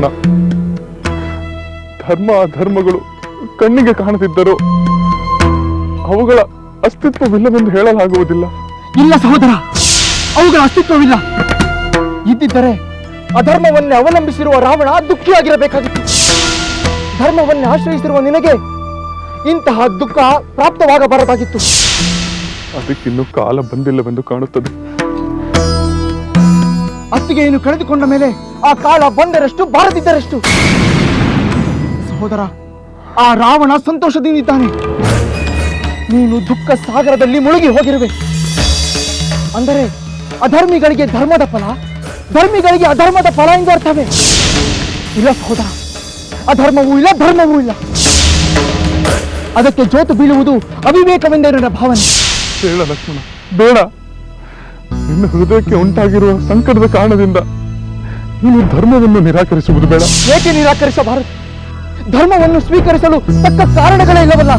ಲಕ್ಷ್ಮಣ ಧರ್ಮ ಅಧರ್ಮಗಳು ಕಣ್ಣಿಗೆ ಕಾಣದಿದ್ದರೂ ಅವುಗಳ ಅಸ್ತಿತ್ವವಿಲ್ಲವೆಂದು ಹೇಳಲಾಗುವುದಿಲ್ಲ. ಇಲ್ಲ ಸಹೋದರ ಅವುಗಳ ಅಸ್ತಿತ್ವವಿಲ್ಲ. ಇದ್ದಿದ್ದರೆ ಅಧರ್ಮವನ್ನೇ ಅವಲಂಬಿಸಿರುವ ರಾವಣ ದುಃಖಿಯಾಗಿರಬೇಕಾಗಿತ್ತು. ಧರ್ಮವನ್ನೇ ಆಶ್ರಯಿಸಿರುವ ನಿನಗೆ ಇಂತಹ ದುಃಖ ಪ್ರಾಪ್ತವಾಗಬಾರದಾಗಿತ್ತು. ಅದಕ್ಕಿನ್ನು ಕಾಲ ಬಂದಿಲ್ಲವೆಂದು ಕಾಣುತ್ತದೆ. ಅತ್ತಿಗೆಯನ್ನು ಕಳೆದುಕೊಂಡ ಮೇಲೆ ಆ ಕಾಲ ಬಂದರಷ್ಟು ಬಾರದಿದ್ದರಷ್ಟು. ಸಹೋದರ, ಆ ರಾವಣ ಸಂತೋಷದಿಂದಿದ್ದಾನೆ ನೀನು ದುಃಖ ಸಾಗರದಲ್ಲಿ ಮುಳುಗಿ ಹೋಗಿರುವೆ. ಅಂದರೆ ಅಧರ್ಮಿಗಳಿಗೆ ಧರ್ಮದ ಫಲ, ಧರ್ಮಿಗಳಿಗೆ ಅಧರ್ಮದ ಫಲ ಎಂದು ಅರ್ಥವೇ? ಇಲ್ಲ ಸಹೋದರ, ಅಧರ್ಮವೂ ಇಲ್ಲ, ಧರ್ಮವೂ ಇಲ್ಲ. ಅದಕ್ಕೆ ಜೋತು ಬೀಳುವುದು ಅವಿವೇಕವೆಂದೇ ನನ್ನ ಭಾವನೆ. ಬೇಡ ಲಕ್ಷ್ಮಣ, ಬೇಡ. ನಿನ್ನ ಹೃದಯಕ್ಕೆ ಉಂಟಾಗಿರುವ ಸಂಕಟದ ಕಾರಣದಿಂದ ನೀನು ಧರ್ಮವನ್ನು ನಿರಾಕರಿಸುವುದು ಬೇಡ. ಏಕೆ ನಿರಾಕರಿಸಬಾರದು? ಧರ್ಮವನ್ನು ಸ್ವೀಕರಿಸಲು ತಕ್ಕ ಕಾರಣಗಳೇ ಇಲ್ಲವಲ್ಲ?